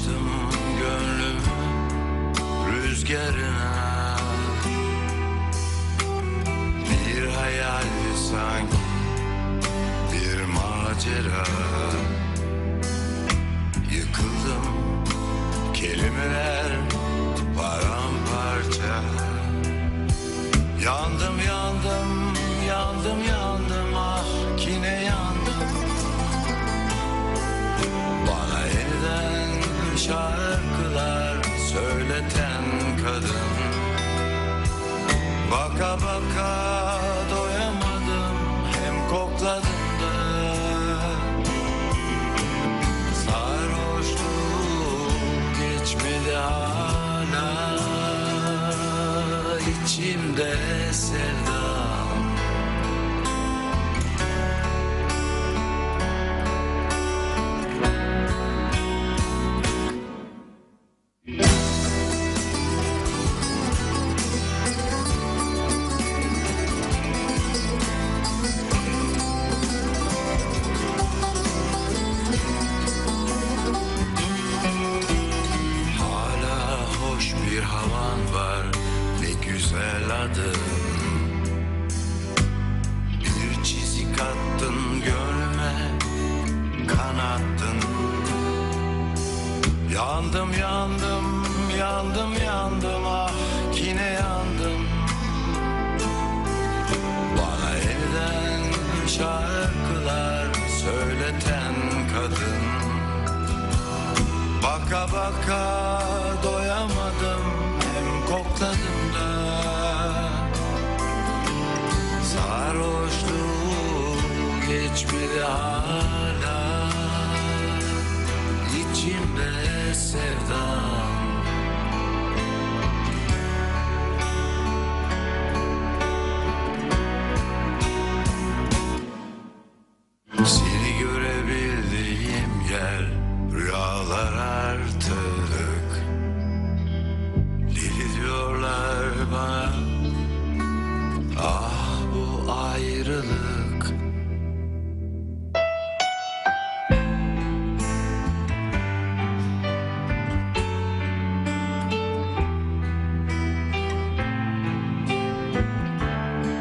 Açtım gönlümü rüzgarına. Bir hayal sanki bir macera söyleten kadın. Baka baka doyamadım hem kokladım da. Sarhoşluğum geçmedi hala içimde sevdam var. Ne güzel adım. Bir çizik attın gönlüme kanattın. Yandım yandım yandım yandım. Ah yine yandım. Bana evden şarkılar söyleten kadın. Baka baka hem kokladım da Sarhoşluğu geçmedi hala love.